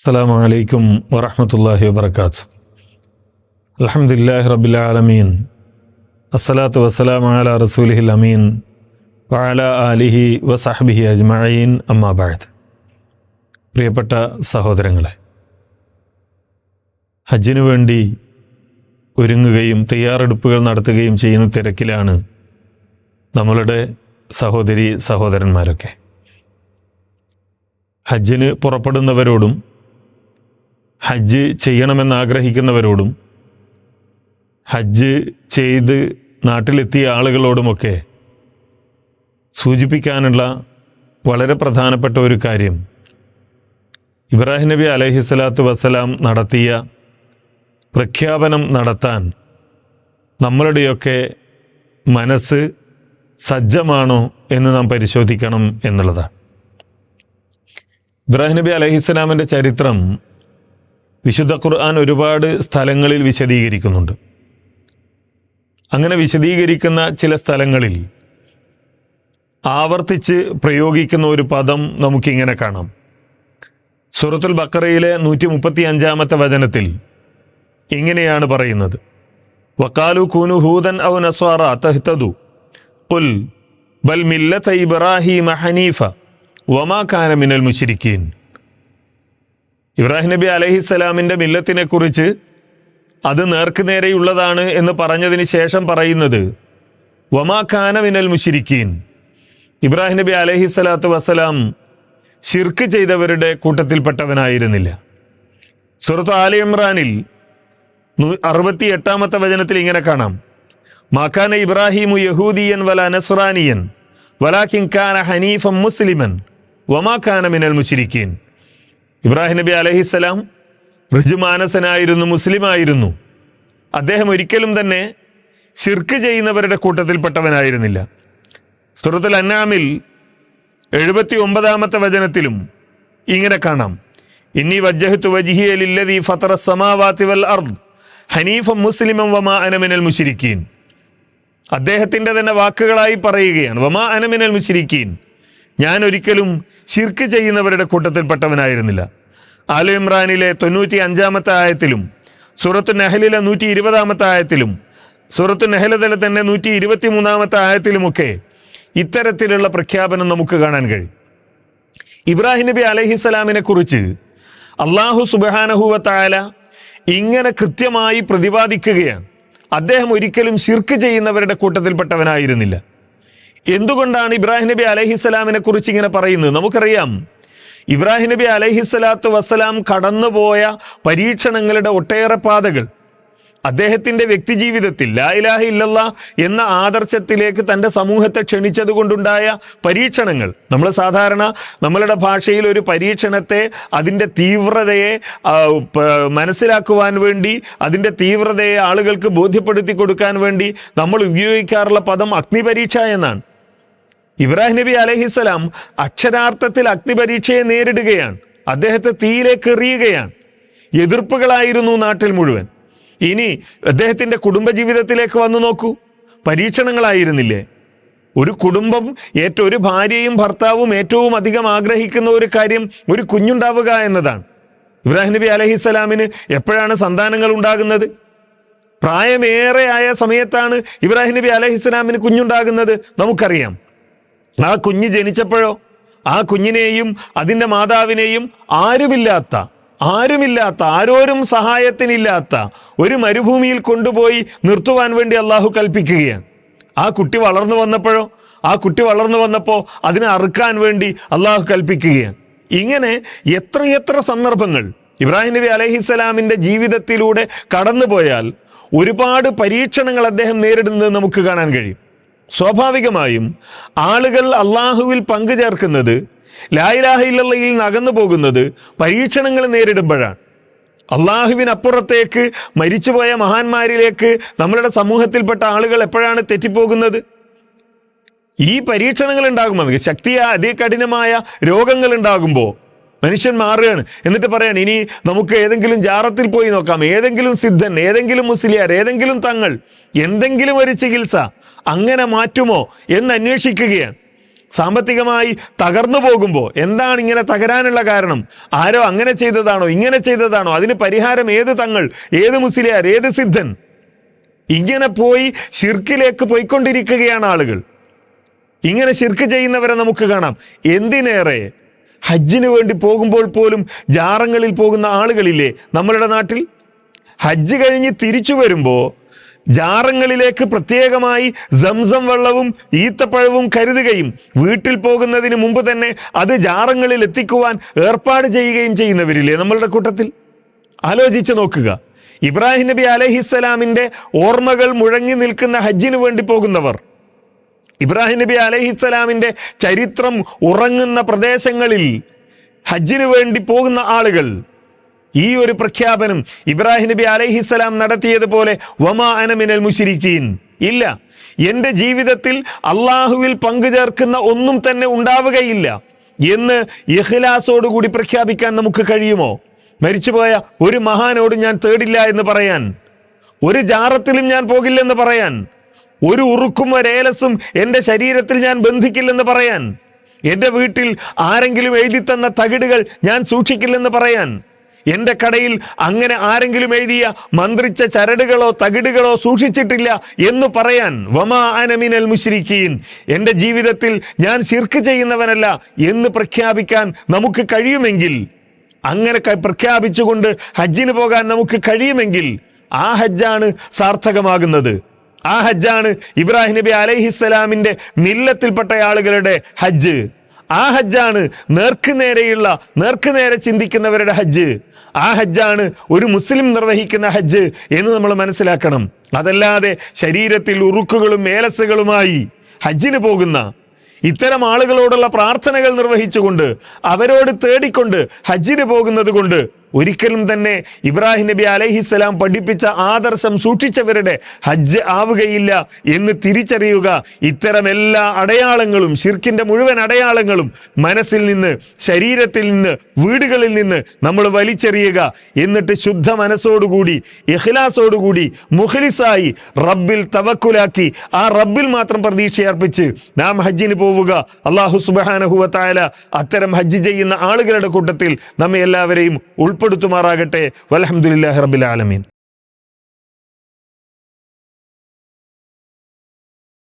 السلام عليكم ورحمة الله وبركاته الحمد لله رب العالمين الصلاة والسلام على رسوله الأمين وعلى آله وصحبه أجمعين أما بعد പ്രിയപ്പെട്ട സഹോദരങ്ങളെ ഹജ്ജിനു വേണ്ടി ഒരുങ്ങുകയും തയ്യാറെടുപ്പുകൾ നടത്തുകയും ചെയ്യുന്ന തിരക്കിലാണ് നമ്മളുടെ സഹോദരി സഹോദരന്മാരൊക്കെ ഹജ്ജിന് പുറപ്പെടുന്നവരോടും ഹജ്ജ് ചെയ്യണമെന്ന് ആഗ്രഹിക്കുന്നവരോടും ഹജ്ജ് ചെയ്ത് നാട്ടിലെത്തിയ ആളുകളോടുമൊക്കെ സൂചിപ്പിക്കാനുള്ള വളരെ പ്രധാനപ്പെട്ട ഒരു കാര്യം. ഇബ്രാഹിം നബി അലഹിസ്ലാത്തു വസ്സലാം നടത്തിയ പ്രഖ്യാപനം നടത്താൻ നമ്മളുടെയൊക്കെ മനസ്സ് സജ്ജമാണോ എന്ന് നാം പരിശോധിക്കണം എന്നുള്ളതാണ്. ഇബ്രാഹിം നബി അലഹിസ്സലാമിന്റെ ചരിത്രം വിശുദ്ധ ഖുർആൻ ഒരുപാട് സ്ഥലങ്ങളിൽ വിശദീകരിക്കുന്നുണ്ട്. അങ്ങനെ വിശദീകരിക്കുന്ന ചില സ്ഥലങ്ങളിൽ ആവർത്തിച്ച് പ്രയോഗിക്കുന്ന ഒരു പദം നമുക്കിങ്ങനെ കാണാം. സൂറത്തുൽ ബക്കറയിലെ നൂറ്റി മുപ്പത്തി അഞ്ചാമത്തെ വചനത്തിൽ ഇങ്ങനെയാണ് പറയുന്നത്. വക്കാലു കൂനു ഹൂദൻ ഔ നസ്വാറ തഹ്തദു. കുൽ ബൽ മില്ലത ഇബ്രാഹിമ ഹനീഫ വമാ കാന മിനൽ മുശ്രിക്കീൻ. ഇബ്രാഹിം നബി അലഹിസ്സലാമിന്റെ മില്ലത്തിനെ കുറിച്ച് അത് നേർക്കുനേരെയുള്ളതാണ് എന്ന് പറഞ്ഞതിന് ശേഷം പറയുന്നത് വമാ കാന മിനൽ മുഷിരിക്കീൻ ഇബ്രാഹിം നബി അലഹിസ്സലാത്തു വസ്സലാം ഷിർക്ക് ചെയ്തവരുടെ കൂട്ടത്തിൽപ്പെട്ടവനായിരുന്നില്ല. സുഹൃത്ത് ആലി ഇമ്രാനിൽ അറുപത്തി എട്ടാമത്തെ വചനത്തിൽ ഇങ്ങനെ കാണാം മാക്കാന ഇബ്രാഹിമു യഹൂദിയൻ വല നസ്രാനിയൻ വലാക്കിൻ കാന ഹനീഫം മുസ്ലിമൻ വമാഖാനമിനൽ മിനൽ മുശിരിക്കീൻ. ഇബ്രാഹിം നബി അലഹിസ്സലാം ഋജുമാനസനായിരുന്നു മുസ്ലിമായിരുന്നു അദ്ദേഹം ഒരിക്കലും തന്നെ ഷിർക്ക് ചെയ്യുന്നവരുടെ കൂട്ടത്തിൽപ്പെട്ടവനായിരുന്നില്ല. സുഹൃത്തുൽ അന്നാമിൽ എഴുപത്തി ഒമ്പതാമത്തെ വചനത്തിലും ഇങ്ങനെ കാണാം. ഇന്നി വജ്ജഹത്തു വജിഹിയലില്ലതി ഫത്തറ സമാവാത്തി വൽ അർദ് ഹനീഫ മുസ്ലിമം വമാ അനമിനൽ മുശിരിക്കീൻ. അദ്ദേഹത്തിന്റെ തന്നെ വാക്കുകളായി പറയുകയാണ് വമാ അനമിനൽ മുശിരിക്കീൻ. ഞാൻ ഒരിക്കലും ഷിർക്ക് ചെയ്യുന്നവരുടെ കൂട്ടത്തിൽപ്പെട്ടവനായിരുന്നില്ല. ആലു ഇമ്രാനിലെ തൊണ്ണൂറ്റി അഞ്ചാമത്തെ ആയത്തിലും സൂറത്ത് നെഹലിലെ നൂറ്റി ഇരുപതാമത്തെ ആയത്തിലും സൂറത്ത് തല തന്നെ നൂറ്റി ഇരുപത്തി മൂന്നാമത്തെ ആയത്തിലുമൊക്കെ ഇത്തരത്തിലുള്ള പ്രഖ്യാപനം നമുക്ക് കാണാൻ കഴിയും. ഇബ്രാഹിം നബി അലഹിസ്സലാമിനെ കുറിച്ച് അള്ളാഹു സുബാനഹുവത്തായ ഇങ്ങനെ കൃത്യമായി പ്രതിപാദിക്കുകയാണ്. അദ്ദേഹം ഒരിക്കലും ശിർക്ക് ചെയ്യുന്നവരുടെ കൂട്ടത്തിൽപ്പെട്ടവനായിരുന്നില്ല. എന്തുകൊണ്ടാണ് ഇബ്രാഹിം നബി അലഹിസ്സലാമിനെ കുറിച്ച് ഇങ്ങനെ പറയുന്നത്? നമുക്കറിയാം. ഇബ്രാഹിം നബി അലഹിസ്സലാത്തു വസ്സലാം കടന്നുപോയ പരീക്ഷണങ്ങളുടെ ഒട്ടേറെ പാതകൾ. അദ്ദേഹത്തിന്റെ വ്യക്തിജീവിതത്തിൽ ലായിലാഹ ഇല്ലല്ല എന്ന ആദർശത്തിലേക്ക് തന്റെ സമൂഹത്തെ ക്ഷണിച്ചതുകൊണ്ടുണ്ടായ പരീക്ഷണങ്ങൾ. നമ്മൾ സാധാരണ നമ്മളുടെ ഭാഷയിൽ ഒരു പരീക്ഷണത്തെ അതിന്റെ തീവ്രതയെ മനസ്സിലാക്കുവാൻ വേണ്ടി അതിന്റെ തീവ്രതയെ ആളുകൾക്ക് ബോധ്യപ്പെടുത്തി കൊടുക്കാൻ വേണ്ടി നമ്മൾ ഉപയോഗിക്കാറുള്ള പദം അഗ്നിപരീക്ഷ എന്നാണ്. ഇബ്രാഹിം നബി അലഹിസ്സലാം അക്ഷരാർത്ഥത്തിൽ അഗ്നിപരീക്ഷയെ നേരിടുകയാണ്. അദ്ദേഹത്തെ തീയിലേക്ക് എറിയുകയാണ്. എതിർപ്പുകളായിരുന്നു നാട്ടിൽ മുഴുവൻ. ഇനി അദ്ദേഹത്തിന്റെ കുടുംബജീവിതത്തിലേക്ക് വന്നു നോക്കൂ. പരീക്ഷണങ്ങളായിരുന്നില്ലേ? ഒരു കുടുംബം ഏറ്റവും ഒരു ഭാര്യയും ഭർത്താവും ഏറ്റവും അധികം ആഗ്രഹിക്കുന്ന ഒരു കാര്യം ഒരു കുഞ്ഞുണ്ടാവുക എന്നതാണ്. ഇബ്രാഹിം നബി അലഹിസ്സലാമിന് എപ്പോഴാണ് സന്താനങ്ങൾ ഉണ്ടാകുന്നത്? പ്രായമേറെ ആയ സമയത്താണ് ഇബ്രാഹിം നബി അലഹിസ്സലാമിന് കുഞ്ഞുണ്ടാകുന്നത്. നമുക്കറിയാം. ആ കുഞ്ഞ് ജനിച്ചപ്പോഴോ? ആ കുഞ്ഞിനെയും അതിന്റെ മാതാവിനെയും ആരുമില്ലാത്ത ആരുമില്ലാത്ത ആരോരും സഹായത്തിനില്ലാത്ത ഒരു മരുഭൂമിയിൽ കൊണ്ടുപോയി നിർത്തുവാൻ വേണ്ടി അള്ളാഹു കൽപ്പിക്കുകയാണ്. ആ കുട്ടി വളർന്നു വന്നപ്പോഴോ? ആ കുട്ടി വളർന്നു വന്നപ്പോൾ അതിനെ അറുക്കാൻ വേണ്ടി അള്ളാഹു കൽപ്പിക്കുകയാണ്. ഇങ്ങനെ എത്രയെത്ര സന്ദർഭങ്ങൾ ഇബ്രാഹിം നബി അലഹിസ്സലാമിന്റെ ജീവിതത്തിലൂടെ കടന്നുപോയാൽ ഒരുപാട് പരീക്ഷണങ്ങൾ അദ്ദേഹം നേരിടുന്നത് നമുക്ക് കാണാൻ കഴിയും. സ്വാഭാവികമായും ആളുകൾ അള്ളാഹുവിൽ പങ്കുചേർക്കുന്നത് ലായിലാഹില്ലയിൽ നകന്നു പോകുന്നത് പരീക്ഷണങ്ങൾ നേരിടുമ്പോഴാണ്. അള്ളാഹുവിനപ്പുറത്തേക്ക് മരിച്ചുപോയ മഹാന്മാരിലേക്ക് നമ്മളുടെ സമൂഹത്തിൽപ്പെട്ട ആളുകൾ എപ്പോഴാണ് തെറ്റിപ്പോകുന്നത്? ഈ പരീക്ഷണങ്ങൾ ഉണ്ടാകുമ്പോൾ ശക്തിയ അതികഠിനമായ രോഗങ്ങൾ ഉണ്ടാകുമ്പോൾ മനുഷ്യൻ മാറുകയാണ്. എന്നിട്ട് പറയാണ് ഇനി നമുക്ക് ഏതെങ്കിലും ജാറത്തിൽ പോയി നോക്കാം. ഏതെങ്കിലും സിദ്ധൻ ഏതെങ്കിലും മുസ്ലിയാർ ഏതെങ്കിലും തങ്ങൾ എന്തെങ്കിലും ഒരു ചികിത്സ. അങ്ങനെ മാറ്റുമോ എന്ന് അന്വേഷിക്കുകയാണ്. സാമ്പത്തികമായി തകർന്നു പോകുമ്പോൾ എന്താണ് ഇങ്ങനെ തകരാനുള്ള കാരണം? ആരോ അങ്ങനെ ചെയ്തതാണോ? ഇങ്ങനെ ചെയ്തതാണോ? അതിന് പരിഹാരം ഏത് തങ്ങൾ? ഏത് മുസ്ലിയാർ? ഏത് സിദ്ധൻ? ഇങ്ങനെ പോയി ഷിർക്കിലേക്ക് പോയിക്കൊണ്ടിരിക്കുകയാണ് ആളുകൾ. ഇങ്ങനെ ഷിർക്ക് ചെയ്യുന്നവരെ നമുക്ക് കാണാം. എന്തിനേറെ? ഹജ്ജിന് വേണ്ടി പോകുമ്പോൾ പോലും ജാറങ്ങളിൽ പോകുന്ന ആളുകളില്ലേ നമ്മളുടെ നാട്ടിൽ? ഹജ്ജ് കഴിഞ്ഞ് തിരിച്ചു വരുമ്പോൾ ജാറങ്ങളിലേക്ക് പ്രത്യേകമായി സംസം വെള്ളവും ഈത്തപ്പഴവും കരുതുകയും വീട്ടിൽ പോകുന്നതിന് മുമ്പ് തന്നെ അത് ജാറങ്ങളിൽ എത്തിക്കുവാൻ ഏർപ്പാട് ചെയ്യുകയും ചെയ്യുന്നവരില്ലേ നമ്മളുടെ കൂട്ടത്തിൽ? ആലോചിച്ച് നോക്കുക. ഇബ്രാഹിം നബി അലഹിസ്സലാമിന്റെ ഓർമ്മകൾ മുഴങ്ങി നിൽക്കുന്ന ഹജ്ജിനു വേണ്ടി പോകുന്നവർ. ഇബ്രാഹിം നബി അലഹിസ്സലാമിന്റെ ചരിത്രം ഉറങ്ങുന്ന പ്രദേശങ്ങളിൽ ഹജ്ജിനു വേണ്ടി പോകുന്ന ആളുകൾ ഈ ഒരു പ്രഖ്യാപനം ഇബ്രാഹിം നബി അലഹിസ്സലാം നടത്തിയതുപോലെ വമാ അനമിനൽ മുഷിരിക്കീൻ ഇല്ല. എന്റെ ജീവിതത്തിൽ അള്ളാഹുവിൽ പങ്കുചേർക്കുന്ന ഒന്നും തന്നെ ഉണ്ടാവുകയില്ല. എന്ന് ഇഖ്ലാസോടുകൂടി പ്രഖ്യാപിക്കാൻ നമുക്ക് കഴിയുമോ? മരിച്ചുപോയ ഒരു മഹാനോട് ഞാൻ തേടില്ല എന്ന് പറയാൻ. ഒരു ജാറത്തിലും ഞാൻ പോകില്ലെന്ന് പറയാൻ. ഒരു ഉറുക്കും ഒരേലസും എന്റെ ശരീരത്തിൽ ഞാൻ ബന്ധിക്കില്ലെന്ന് പറയാൻ. എന്റെ വീട്ടിൽ ആരെങ്കിലും എഴുതി തന്ന തകിടുകൾ ഞാൻ സൂക്ഷിക്കില്ലെന്ന് പറയാൻ. എന്റെ കടയിൽ അങ്ങനെ ആരെങ്കിലും എഴുതിയ മന്ത്രിച്ച ചരടുകളോ തകിടുകളോ സൂക്ഷിച്ചിട്ടില്ല എന്ന് പറയാൻ വമാ അനമിനൽ മുശ്രിക്കീൻ. എന്റെ ജീവിതത്തിൽ ഞാൻ ശിർക്ക് ചെയ്യുന്നവനല്ല എന്ന് പ്രഖ്യാപിക്കാൻ നമുക്ക് കഴിയുമെങ്കിൽ അങ്ങനെ പ്രഖ്യാപിച്ചുകൊണ്ട് ഹജ്ജിന് പോകാൻ നമുക്ക് കഴിയുമെങ്കിൽ ആ ഹജ്ജാണ് സാർത്ഥകമാകുന്നത്. ആ ഹജ്ജാണ് ഇബ്രാഹിം നബി അലൈഹിസ്സലാമിന്റെ മില്ലത്തിൽപ്പെട്ട ആളുകളുടെ ഹജ്ജ്. ആ ഹജ്ജാണ് നേർക്കുനേരെയുള്ള നേർക്കുനേരെ ചിന്തിക്കുന്നവരുടെ ഹജ്ജ്. ആ ഹജ്ജാണ് ഒരു മുസ്ലിം നിർവഹിക്കുന്ന ഹജ്ജ് എന്ന് നമ്മൾ മനസ്സിലാക്കണം. അതല്ലാതെ ശരീരത്തിൽ ഉറുക്കുകളും മേലസുകളുമായി ഹജ്ജിന് പോകുന്ന ഇത്തരം ആളുകളോടുള്ള പ്രാർത്ഥനകൾ നിർവഹിച്ചുകൊണ്ട് അവരോട് തേടിക്കൊണ്ട് ഹജ്ജിന് പോകുന്നത് കൊണ്ട് ഒരിക്കലും തന്നെ ഇബ്രാഹിം നബി അലൈഹിസ്സലാം പഠിപ്പിച്ച ആദർശം സൂക്ഷിച്ചവരുടെ ഹജ്ജ് ആവുകയില്ല എന്ന് തിരിച്ചറിയുക ഇത്തരം എല്ലാ അടയാളങ്ങളും ഷിർക്കിന്റെ മുഴുവൻ അടയാളങ്ങളും മനസ്സിൽ നിന്ന് ശരീരത്തിൽ നിന്ന് വീടുകളിൽ നിന്ന് നമ്മൾ വലിച്ചെറിയുക എന്നിട്ട് ശുദ്ധ മനസ്സോടുകൂടി ഇഖ്ലാസോടുകൂടി മുഖലിസായി റബ്ബിൽ തവക്കുലാക്കി ആ റബ്ബിൽ മാത്രം പ്രതീക്ഷയർപ്പിച്ച് നാം ഹജ്ജിന് പോവുക. അള്ളാഹു സുബാനഹുവത്തായ അത്തരം ഹജ്ജ് ചെയ്യുന്ന ആളുകളുടെ കൂട്ടത്തിൽ നമ്മെ എല്ലാവരെയും ഉൾപ്പെടുത്തുമാറാകട്ടെ. വലഹമുല്ലാഹി റബ്ബിൽ ആലമീൻ.